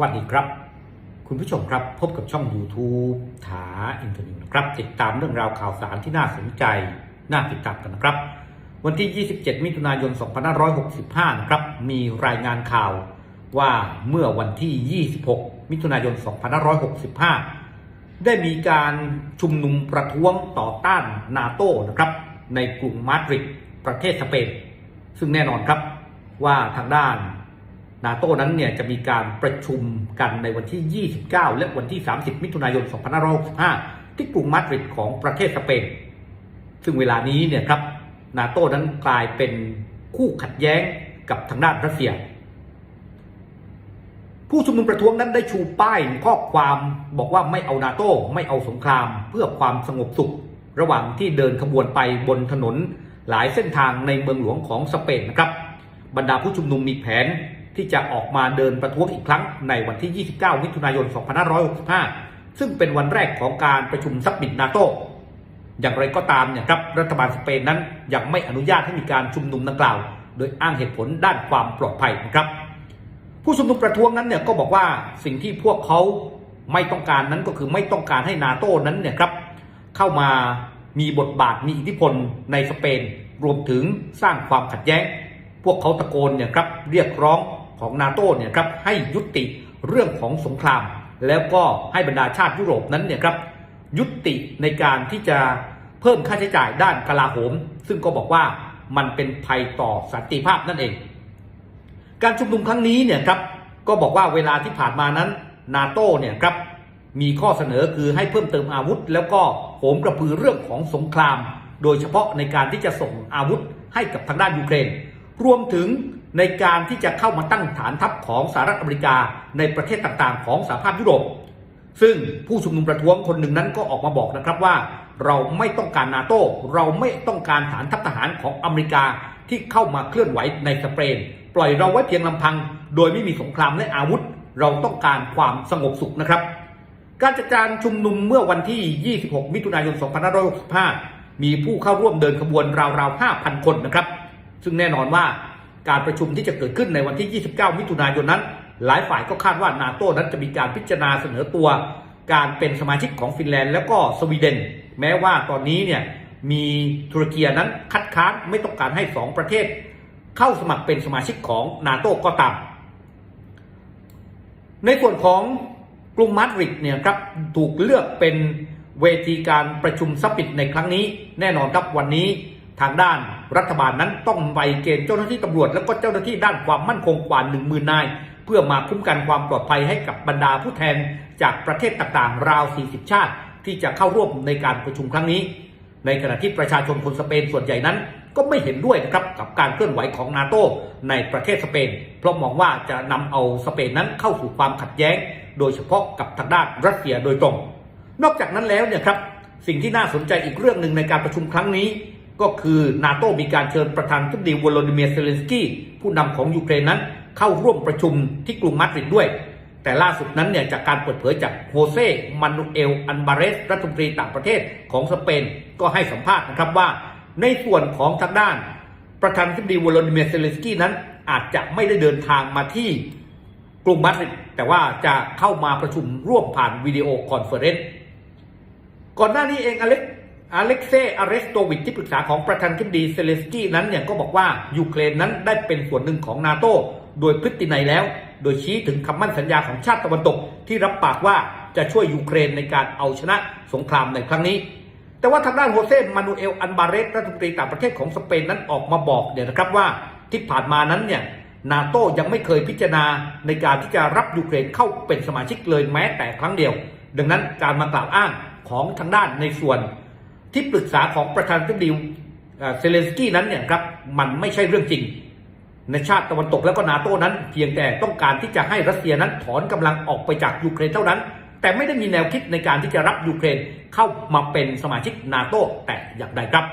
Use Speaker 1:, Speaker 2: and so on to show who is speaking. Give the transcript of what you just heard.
Speaker 1: วัสดีครับ คุณผู้ชมครับพบกับช่อง YouTube ถาอินเทอร์นิวนะครับ ติดตามเรื่องราวข่าวสารที่น่าสนใจ น่าติดตามกันนะครับ วันที่ 27 มิถุนายน 2565 นะครับ มีรายงานข่าวว่าเมื่อวันที่ 26 มิถุนายน 2565 ได้มีการชุมนุมประท้วงต่อต้านนาโต้นะครับ ในกรุงมาดริดประเทศสเปนซึ่งแน่นอนครับว่าทางด้าน นาโต้นั้นเนี่ยจะมีการประชุมกันในวันที่ 29 และวันที่ 30 มิถุนายน 2565 ที่กรุงมาดริดของประเทศสเปน ซึ่งเวลานี้เนี่ยครับนาโต้นั้นกลายเป็นคู่ขัดแย้งกับทางด้านรัสเซีย ผู้ชุมนุมประท้วงนั้นได้ชูป้ายข้อความบอกว่าไม่เอานาโต้ไม่เอาสงคราม เพื่อความสงบสุข ระหว่างที่เดินขบวนไปบนถนนหลายเส้นทางในเมืองหลวงของสเปนนะครับ บรรดาผู้ชุมนุมมีแผน ที่จะออกมาเดินประท้วงอีกครั้งในวันที่ 29 มิถุนายน 2565 ซึ่งเป็นวันแรกของการประชุมซับมิตนาโตอย่างไรก็ตามเนี่ยครับรัฐบาลสเปนนั้นยังไม่อนุญาตให้มีการชุมนุมดังกล่าว โดยอ้างเหตุผลด้านความปลอดภัยนะครับ ผู้ชุมนุมประท้วงนั้นเนี่ยก็บอกว่าสิ่งที่พวกเขาไม่ต้องการนั้นก็คือไม่ต้องการให้นาโต้นั้นเนี่ยครับเข้ามามีบทบาทมีอิทธิพลในสเปน รวมถึงสร้างความขัดแย้ง พวกเขาตะโกนเนี่ยครับเรียกร้อง ของนาโต้เนี่ยครับให้ยุติเรื่องของสงคราม แล้วก็ให้บรรดาชาติยุโรปนั้นเนี่ยครับยุติในการที่จะเพิ่มค่าใช้จ่ายด้านกลาโหม ซึ่งก็บอกว่ามันเป็นภัยต่อสันติภาพนั่นเอง การชุมนุมครั้งนี้เนี่ยครับก็บอกว่าเวลาที่ผ่านมานั้นนาโต้เนี่ยครับมีข้อเสนอคือให้เพิ่มเติมอาวุธ แล้วก็โหมกระพือเรื่องของสงคราม โดยเฉพาะในการที่จะส่งอาวุธให้กับทางด้านยูเครน รวมถึง ในการที่จะเข้ามาตั้งฐานทัพของสหรัฐอเมริกาในประเทศต่างๆ ของสหภาพยุโรป ซึ่งผู้ชุมนุมประท้วงคนหนึ่งนั้นก็ออกมาบอกนะครับว่า เราไม่ต้องการนาโต้เราไม่ต้องการฐานทัพทหารของอเมริกาที่เข้ามาเคลื่อนไหวในสเปน ปล่อยเราไว้เพียงลำพัง โดยไม่มีสงครามและอาวุธ เราต้องการความสงบสุขนะครับ การจัดการชุมนุมเมื่อวันที่ 26 มิถุนายน 2565 มีผู้เข้าร่วมเดินขบวนราวๆ 5,000 คนนะครับ ซึ่งแน่นอนว่า การประชุมที่จะเกิดขึ้นในวันที่ 29 มิถุนายนนั้น หลายฝ่ายก็คาดว่านาโต้นั้นจะมีการพิจารณาเสนอตัว การเป็นสมาชิกของฟินแลนด์ แล้วก็สวีเดน แม้ว่าตอนนี้เนี่ยมีตุรกีนั้นคัดค้านไม่ต้องการให้สองประเทศ เข้าสมัครเป็นสมาชิกของนาโต้ก็ตาม ในส่วนของกรุงมาดริดเนี่ยครับถูกเลือกเป็นเวทีการประชุมซับมิตในครั้งนี้ แน่นอนครับวันนี้ ทางด้านรัฐบาลนั้นต้องไปเกณฑ์เจ้าหน้าที่ตำรวจ แล้วก็เจ้าหน้าที่ด้านความมั่นคงกว่า1 0,000นาย เพื่อมาคุ้มกันความปลอดภัยให้กับบรรดาผู้แทนจากประเทศต่างๆ ราว 40 ชาติ ที่จะเข้าร่วมในการประชุมครั้งนี้ ในขณะที่ประชาชนคนสเปนส่วนใหญ่นั้น ก็ไม่เห็นด้วยนะครับกับการเคลื่อนไหวของนาโตในประเทศสเปน เพราะมองว่าจะนำเอาสเปนนั้นเข้าสู่ความขัดแย้ง โดยเฉพาะกับทางด้านรัสเซียโดยตรง นอกจากนั้นแล้วเนี่ยครับสิ่งที่น่าสนใจอีกเรื่องหนึ่งในการประชุมครั้งนี้ ก็คือนาโตมีการเชิญประธานาธิบดีวโลดิเมียร์เซเลนสกี้ผู้นำของยูเครนนั้น เข้าร่วมประชุมที่กรุงมาดริดด้วย แต่ล่าสุดนั้นเนี่ยจากการเปิดเผยจากโฮเซมานูเอล อันบาเรส รัฐมนตรีต่างประเทศของสเปนก็ให้สัมภาษณ์นะครับว่า ในส่วนของทางด้าน ประธานาธิบดีวโลดิเมียร์เซเลนสกี้นั้น อาจจะไม่ได้เดินทางมาที่กรุงมาดริดแต่ว่าจะเข้ามาประชุมร่วมผ่านวิดีโอคอนเฟอเรนซ์ก่อนหน้านี้เองอเล็ก อเล็กเซอาเรสโตวิชที่ปรึกษาของประธานาธิบดีเซเลสกี้นั้นเนี่ยก็บอกว่ายูเครนนั้นได้เป็นส่วนหนึ่งของนาโตโดยพฤตินัยแล้ว โดยชี้ถึงคำมั่นสัญญาของชาติตะวันตก ที่รับปากว่าจะช่วยยูเครนในการเอาชนะสงครามในครั้งนี้ แต่ว่าทางด้านโฮเซมานูเอลอันบาเรสรัฐมนตรีต่างประเทศของสเปนนั้นออกมาบอกเนี่ยนะครับว่าที่ผ่านมานั้นเนี่ยนาโตยังไม่เคยพิจารณาในการที่จะรับยูเครนเข้าเป็นสมาชิกเลยแม้แต่ครั้งเดียว ดังนั้นการมากล่าวอ้างของทางด้านในส่วน ที่ปรึกษาของประธานาธิบดีเซเลนสกี้นั้นเนี่ยครับมันไม่ใช่เรื่องจริง ในชาติตะวันตกแล้วก็นาโต้นั้น เพียงแต่ต้องการที่จะให้รัสเซียนั้นถอนกำลังออกไปจากยูเครนเท่านั้น แต่ไม่ได้มีแนวคิดในการที่จะรับยูเครนเข้ามาเป็นสมาชิกนาโต้แต่อย่างใดครับ